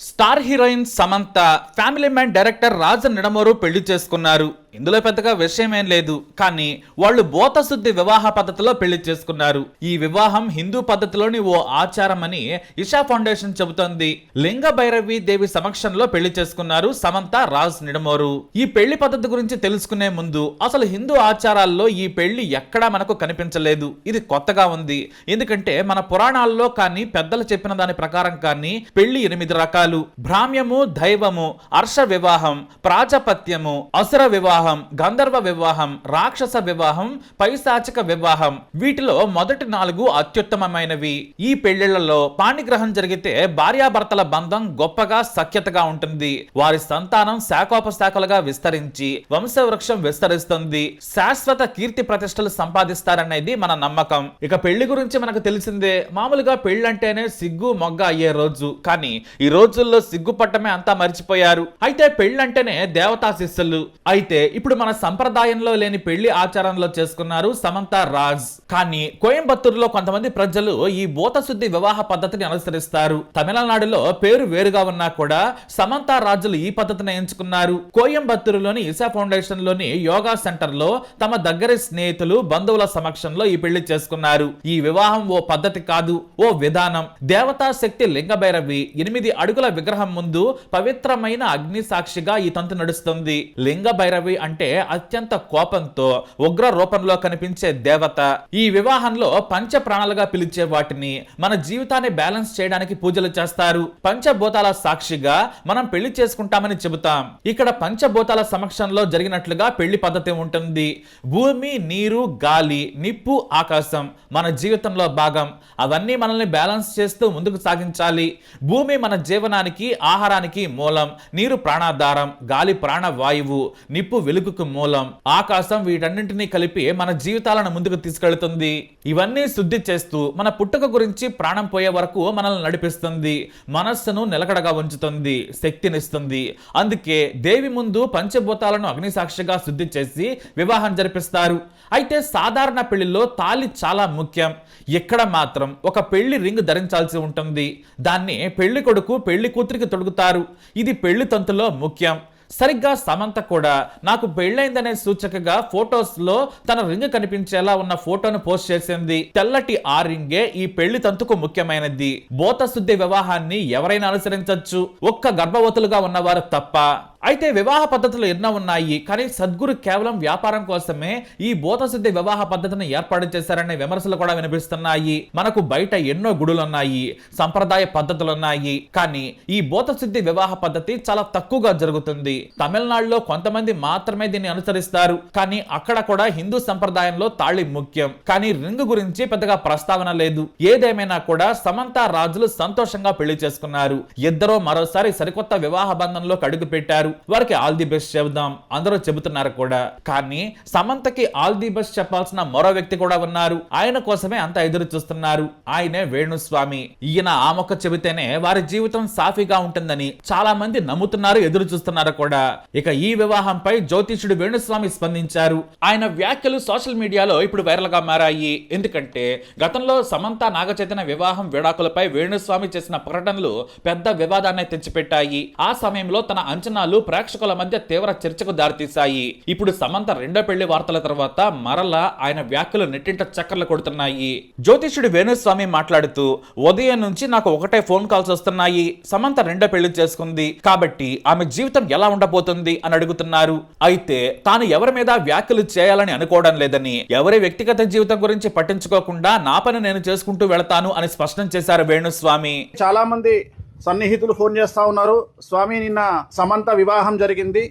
Star heroine Samantha family man director Raj Nidimoru పెళ్ళి చేసుకున్నారు. ఇందులో పెద్దగా విషయం ఏం లేదు. కానీ వాళ్ళు బోతశుద్ధి వివాహ పద్ధతిలో పెళ్ళి చేసుకున్నారు. ఈ వివాహం హిందూ పద్ధతిలోని ఓ ఆచారం అని ఇషా ఫౌండేషన్ చెబుతోంది. లింగ భైరవి దేవి సమక్షంలో పెళ్ళి చేసుకున్నారు సమంత రాజ్ నిడమోరు. ఈ పెళ్ళి పద్ధతి గురించి తెలుసుకునే ముందు అసలు హిందూ ఆచారాల్లో ఈ పెళ్ళి ఎక్కడా మనకు కనిపించలేదు. ఇది కొత్తగా ఉంది. ఎందుకంటే మన పురాణాల్లో కానీ పెద్దలు చెప్పిన దాని ప్రకారం కానీ పెళ్ళి ఎనిమిది రకాలు. భ్రామ్యము దైవము అర్ష వివాహం ప్రాజపత్యము అసుర వివాహం గంధర్వ వివాహం రాక్షస వివాహం పైశాచిక వివాహం వీటిలో మొదటి నాలుగు అత్యుత్తమమైనవి. ఈ పెళ్ళిళ్ళలో పాణిగ్రహం జరిగితే భార్యాభర్తల బంధం గొప్పగా సఖ్యతగా ఉంటుంది. వారి సంతానం శాఖోపశాఖలుగా విస్తరించి వంశవృక్షం విస్తరిస్తుంది. శాశ్వత కీర్తి ప్రతిష్టలు సంపాదిస్తారనేది మన నమ్మకం. ఇక పెళ్ళి గురించి మనకు తెలిసిందే మామూలుగా పెళ్ళంటేనే సిగ్గు మొగ్గ అయ్యే రోజు. కానీ ఈ రోజుల్లో సిగ్గు పట్టమే అంతా మర్చిపోయారు. అయితే పెళ్ళంటేనే దేవతా శిస్సులు అయితే ఇప్పుడు మన సంప్రదాయంలో లేని పెళ్ళి ఆచారంలో చేసుకున్నారు సమంత రాజ్. కానీ కోయంబత్తూరులో కొంతమంది ప్రజలు ఈ బోతశుద్ధి వివాహ పద్ధతిని అనుసరిస్తారు. తమిళనాడులో పేరు వేరుగా ఉన్నా కూడా సమంత రాజులు ఈ పద్ధతిని ఎంచుకున్నారు. కోయంబత్తూరులోని ఇసా ఫౌండేషన్లోని యోగా సెంటర్లో తమ దగ్గర స్నేహితులు బంధువుల సమక్షంలో ఈ పెళ్ళి చేసుకున్నారు. ఈ వివాహం ఓ పద్ధతి కాదు ఓ విధానం. దేవతా శక్తి లింగభైరవి ఎనిమిది అడుగుల విగ్రహం ముందు పవిత్రమైన అగ్ని సాక్షిగా ఈ తంతు నడుస్తుంది. లింగ భైరవి అంటే అత్యంత కోపంతో ఉగ్ర రూపంలో కనిపించే దేవత. ఈ వివాహంలో పంచ ప్రాణాలుగా పిలిచే వాటిని మన జీవితాన్ని బ్యాలెన్స్ చేయడానికి పూజలు చేస్తారు. పంచభూతాల సాక్షిగా మనం పెళ్ళి చేసుకుంటామని చెబుతాం. ఇక్కడ పంచభూతాల సమక్షంలో జరిగినట్లుగా పెళ్ళి పద్ధతి ఉంటుంది. భూమి నీరు గాలి నిప్పు ఆకాశం మన జీవితంలో భాగం. అవన్నీ మనల్ని బ్యాలెన్స్ చేస్తూ ముందుకు సాగించాలి. భూమి మన జీవనానికి ఆహారానికి మూలం. నీరు ప్రాణాధారం గాలి ప్రాణవాయువు నిప్పు వెలుగుకు మూలం. ఆకాశం వీటన్నింటినీ కలిపి మన జీవితాలను ముందుకు తీసుకెళ్తుంది. ఇవన్నీ శుద్ధి చేస్తూ మన పుట్టుక గురించి ప్రాణం పోయే వరకు మనల్ని నడిపిస్తుంది. మనస్సును నిలకడగా ఉంచుతుంది శక్తినిస్తుంది. అందుకే దేవి ముందు పంచభూతాలను అగ్నిసాక్షిగా శుద్ధి చేసి వివాహం జరిపిస్తారు. అయితే సాధారణ పెళ్ళిలో తాళి చాలా ముఖ్యం. ఇక్కడ మాత్రం ఒక పెళ్ళి రింగ్ ధరించాల్సి ఉంటుంది. దాన్ని పెళ్ళి కొడుకు పెళ్ళి కూతురికి తొడుగుతారు. ఇది పెళ్ళి తంతులో ముఖ్యం. సరిగ్గా సమంత కూడా. నాకు పెళ్ళైందనే సూచకగా ఫొటోస్లో తన రింగ్ కనిపించేలా ఉన్న ఫోటోను పోస్ట్ చేసింది. తెల్లటి ఆ రింగే ఈ పెళ్ళి తంతుకు ముఖ్యమైనది. బోతశుద్ధి వివాహాన్ని ఎవరైనా అనుసరించవచ్చు ఒక్క గర్భవతులుగా ఉన్నవారు తప్ప. అయితే వివాహ పద్ధతులు ఎన్నో ఉన్నాయి. కానీ సద్గురు కేవలం వ్యాపారం కోసమే ఈ బోధశుద్ధి వివాహ పద్ధతిని ఏర్పాటు చేశారనే విమర్శలు కూడా వినిపిస్తున్నాయి. మనకు బయట ఎన్నో గుడులు ఉన్నాయి సంప్రదాయ పద్ధతులు ఉన్నాయి కానీ ఈ బోధశుద్ధి వివాహ పద్ధతి చాలా తక్కువగా జరుగుతుంది. తమిళనాడులో కొంతమంది మాత్రమే దీన్ని అనుసరిస్తారు. కానీ అక్కడ కూడా హిందూ సంప్రదాయంలో తాళి ముఖ్యం. కానీ రింగ్ గురించి పెద్దగా ప్రస్తావన లేదు. ఏదేమైనా కూడా సమంత రాజులు సంతోషంగా పెళ్ళి చేసుకున్నారు. ఇద్దరూ మరోసారి సరికొత్త వివాహ బంధంలో కడుగు పెట్టారు వారికి ఆల్ ది బెస్ట్ చెబుదాం. అందరూ చెబుతున్నారు కూడా. కానీ సమంతకి ఆల్ ది బెస్ట్ చెప్పాల్సిన మరో వ్యక్తి కూడా ఉన్నారు. ఆయన కోసమే అంత ఎదురు చూస్తున్నారు. ఆయనే వేణుస్వామి. ఈయన ఆ మొక్క చెబితేనే వారి జీవితం సాఫీగా ఉంటుందని చాలా మంది నమ్ముతున్నారు ఎదురు చూస్తున్నారు కూడా. ఇక ఈ వివాహంపై జ్యోతిషుడు వేణుస్వామి స్పందించారు. ఆయన వ్యాఖ్యలు సోషల్ మీడియాలో ఇప్పుడు వైరల్గా మారాయి. ఎందుకంటే గతంలో సమంత నాగచైతన్య వివాహం విడాకులపై వేణుస్వామి చేసిన ప్రకటనలు పెద్ద వివాదాన్ని తెచ్చిపెట్టాయి. ఆ సమయంలో తన అంచనాలు ప్రేక్షకుల మధ్య తీవ్ర చర్చకు దారితీశాయి. ఇప్పుడు సమంత రెండో పెళ్ళి వార్తల తర్వాత మరలా ఆయన వ్యాఖ్యలు నెట్టింట చక్కర్లు కొడుతున్నాయి. జ్యోతిష్యుడు వేణుస్వామి మాట్లాడుతూ ఉదయం నుంచి నాకు ఒకటే ఫోన్ కాల్స్ వస్తున్నాయి. సమంత రెండో పెళ్ళి చేసుకుంది. కాబట్టి ఆమె జీవితం ఎలా ఉండబోతుంది? అని అడుగుతున్నారు. అయితే తాను ఎవరి మీద వ్యాఖ్యలు చేయాలని అనుకోవడం లేదని ఎవరి వ్యక్తిగత జీవితం గురించి పట్టించుకోకుండా నా పని నేను చేసుకుంటూ వెళతాను అని స్పష్టం చేశారు వేణుస్వామి. చాలా మంది సన్నిహితులు ఫోన్ చేస్తా ఉన్నారు. స్వామి నిన్న సమంత వివాహం జరిగింది.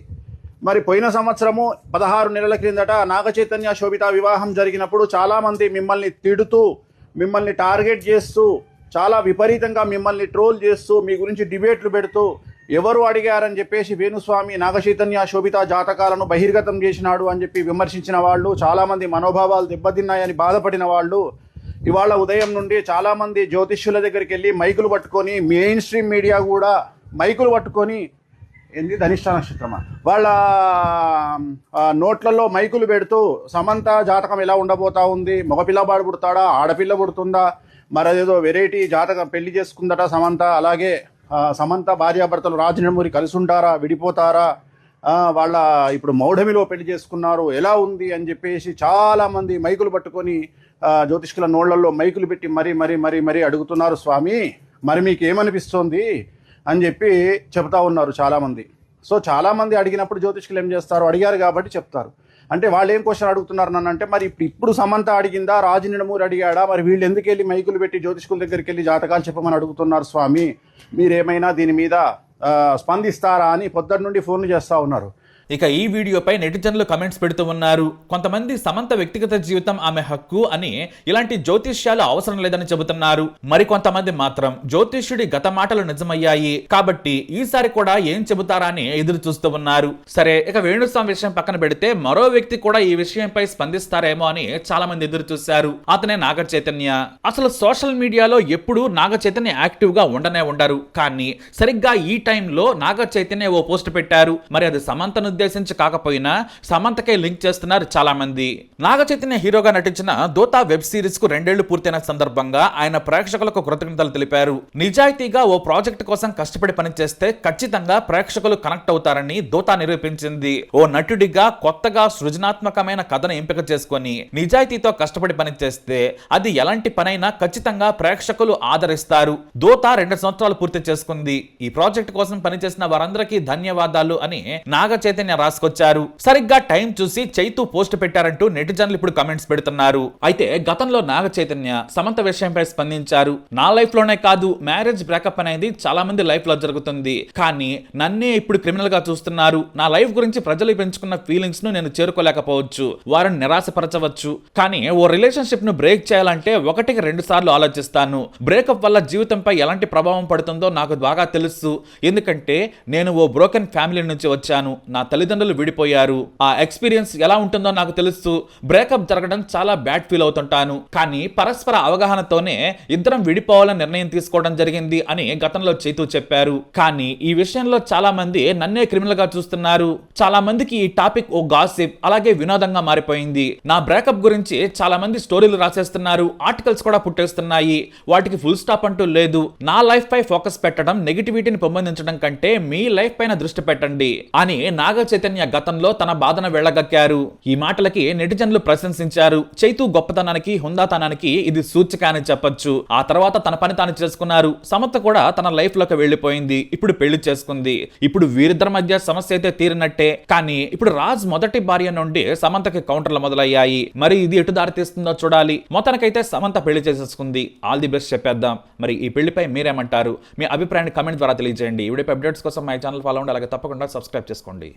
మరి పోయిన సంవత్సరము పదహారు నెలల క్రిందట నాగచైతన్య శోభిత వివాహం జరిగినప్పుడు చాలామంది మిమ్మల్ని తిడుతూ మిమ్మల్ని టార్గెట్ చేస్తూ చాలా విపరీతంగా మిమ్మల్ని ట్రోల్ చేస్తూ మీ గురించి డిబేట్లు పెడుతూ ఎవరు అడిగారని చెప్పేసి వేణుస్వామి నాగచైతన్య శోభిత జాతకాలను బహిర్గతం చేసినాడు అని చెప్పి విమర్శించిన వాళ్ళు చాలామంది మనోభావాలు దెబ్బతిన్నాయని బాధపడిన వాళ్ళు ఇవాళ ఉదయం నుండి చాలామంది జ్యోతిష్యుల దగ్గరికి వెళ్ళి మైకులు పట్టుకొని మెయిన్ స్ట్రీమ్ మీడియా కూడా మైకులు పట్టుకొని ఏంది ధనిష్ట నక్షత్రమా? వాళ్ళ నోట్లలో మైకులు పెడుతూ సమంత జాతకం ఎలా ఉండబోతా ఉంది? మగపిల్లవాడు పుడతాడా? ఆడపిల్ల పుడుతుందా? మరి అదేదో వెరైటీ జాతకం పెళ్ళి చేసుకుందట సమంత. అలాగే సమంత భార్యాభర్తలు రాజనమూరి కలిసి ఉంటారా విడిపోతారా వాళ్ళ ఇప్పుడు మౌఢమిలో పెళ్ళి చేసుకున్నారు. ఎలా ఉంది? అని చెప్పేసి చాలామంది మైకులు పట్టుకొని జ్యోతిష్కుల నోళ్ళలో మైకులు పెట్టి మరీ మరీ మరీ మరీ అడుగుతున్నారు స్వామి. మరి మీకు ఏమనిపిస్తోంది అని చెప్పి చెప్తా ఉన్నారు చాలామంది. సో చాలామంది అడిగినప్పుడు జ్యోతిష్కులు ఏం చేస్తారు? అడిగారు కాబట్టి చెప్తారు. అంటే వాళ్ళు ఏం క్వశ్చన్ అడుగుతున్నారు నన్ను అంటే మరి ఇప్పుడు ఇప్పుడు సమంత అడిగిందా? రాజు నిడమూరు అడిగాడా? మరి వీళ్ళు ఎందుకు వెళ్ళి మైకులు పెట్టి జ్యోతిష్కుల దగ్గరికి వెళ్ళి జాతకాలు చెప్పమని అడుగుతున్నారు స్వామి? మీరేమైనా దీని మీద స్పందిస్తారా అని పొద్దున్న నుండి ఫోన్లు చేస్తూ ఉన్నారు. ఇక ఈ వీడియోపై నెటిజన్లు కమెంట్స్ పెడుతూ ఉన్నారు. కొంతమంది సమంత వ్యక్తిగత జీవితం ఆమె హక్కు అని ఇలాంటి జ్యోతిష్యాలు అవసరం లేదని చెబుతున్నారు. మరికొంతమంది మాత్రం జ్యోతిష్యుడి గత మాటలు నిజమయ్యాయి. కాబట్టి ఈసారి కూడా ఏం చెబుతారా అని ఎదురు చూస్తూ ఉన్నారు. సరే ఇక వేణుస్వామి విషయం పక్కన పెడితే మరో వ్యక్తి కూడా ఈ విషయంపై స్పందిస్తారేమో అని చాలా మంది ఎదురు చూశారు. అతనే నాగ చైతన్య అసలు సోషల్ మీడియాలో ఎప్పుడు నాగ చైతన్య యాక్టివ్గా ఉండనే ఉండరు. కానీ సరిగ్గా ఈ టైంలో నాగ చైతన్య ఓ పోస్ట్ పెట్టారు. మరి అది సమంతను ఉద్దేశించి కాకపోయినా సమంతకే లింక్ చేస్తున్నారు చాలా మంది నాగ చైతన్య హీరోగా నటించిన దోతా వెబ్ సిరీస్కు రెండేళ్ళు పూర్తయిన సందర్భంగా ఆయన ప్రేక్షకులకు కృతజ్ఞతలు తెలిపారు. నిజాయితీగా ఓ ప్రాజెక్ట్ కోసం కష్టపడి పనిచేస్తే ఖచ్చితంగా ప్రేక్షకులు కనెక్ట్ అవుతారని దోతా నిరూపించింది. ఓ నటుడిగా కొత్తగా సృజనాత్మకమైన కథను ఎంపిక చేసుకొని నిజాయితీతో కష్టపడి పనిచేస్తే అది ఎలాంటి పనైనా ఖచ్చితంగా ప్రేక్షకులు ఆదరిస్తారు. దోతా రెండు సంవత్సరాలు పూర్తి చేసుకుంది. ఈ ప్రాజెక్ట్ కోసం పనిచేసిన వారందరికీ ధన్యవాదాలు అని నాగ చైతన్య రాసుకొచ్చారు. సరిగ్గా టైం చూసి చైతు పోస్ట్ పెట్టారంటూ నెటిజన్లు ఇప్పుడు కమెంట్స్ పెడుతున్నారు. అయితే గతంలో నాగ చైతన్య సమంత విషయంపై స్పందించారు. నా లైఫ్లోనే కాదు మ్యారేజ్ బ్రేకప్ అనేది చాలా మంది లైఫ్లో జరుగుతుంది. కానీ నన్నే ఇప్పుడు క్రిమినల్గా చూస్తున్నారు. నా లైఫ్ గురించి ప్రజలు పెంచుకున్న ఫీలింగ్స్ను నేను చేరుకోలేకపోవచ్చు. వారిని నిరాశపరచవచ్చు. కానీ ఓ రిలేషన్షిప్ను బ్రేక్ చేయాలంటే ఒకటికి రెండు సార్లు ఆలోచిస్తాను. బ్రేకప్ వల్ల జీవితంపై ఎలాంటి ప్రభావం పడుతుందో నాకు బాగా తెలుసు. ఎందుకంటే నేను ఓ బ్రోకెన్ ఫ్యామిలీ నుంచి వచ్చాను. నా తల్లిదండ్రులు విడిపోయారు. ఆ ఎక్స్పీరియన్స్ ఎలా ఉంటుందో నాకు తెలుసు బ్రేకప్ జరగడం చాలా బ్యాడ్ ఫీల్ అవుతుంటాను. కానీ పరస్పర అవగాహనతోనే ఇద్దరం విడిపోవాలని నిర్ణయం తీసుకోవడం జరిగింది అని గతంలో చైతు చెప్పారు. కానీ ఈ విషయంలో చాలా మంది నన్నే క్రిమినల్గా చూస్తున్నారు. చాలా మందికి ఈ టాపిక్ ఓ గాసిప్ అలాగే వినోదంగా మారిపోయింది. నా బ్రేకప్ గురించి చాలా మంది స్టోరీలు రాసేస్తున్నారు ఆర్టికల్స్ కూడా పుట్టేస్తున్నాయి. వాటికి ఫుల్ స్టాప్ అంటూ లేదు. నా లైఫ్ పై ఫోకస్ పెట్టడం నెగిటివిటీని పెంపొందించడం కంటే మీ లైఫ్ పైన దృష్టి పెట్టండి అని నాగ చైతన్య గతంలో తన బాధన వెళ్ళగక్కారు. ఈ మాటలకి నెటిజన్లు ప్రశంసించారు. చైతు గొప్పతనానికి హుందాతనానికి ఇది సూచిక అని చెప్పొచ్చు. ఆ తర్వాత తన పని తాను చేసుకున్నారు. సమత కూడా తన లైఫ్లోకి వెళ్ళిపోయింది. ఇప్పుడు పెళ్ళి చేసుకుంది. ఇప్పుడు వీరిద్దరి మధ్య సమస్య అయితే తీరినట్టే. కానీ ఇప్పుడు రాజ్ మొదటి భార్య నుండి సమంతకి కౌంటర్లు మొదలయ్యాయి. మరి ఇది ఎటు దారి తీస్తుందో చూడాలి. మొత్తానికైతే సమంత పెళ్ళి చేసేసుకుంది. ఆల్ ది బెస్ట్ చెప్పేద్దాం. మరి ఈ పెళ్ళిపై మీరేమంటారు? మీ అభిప్రాయాన్ని కమెంట్ ద్వారా తెలియజేయండి. ఇవిడే అప్డేట్స్ కోసం మై ఛానల్ ఫాలో అవ్వండి. అలాగే తప్పకుండా సబ్స్క్రైబ్ చేసుకోండి.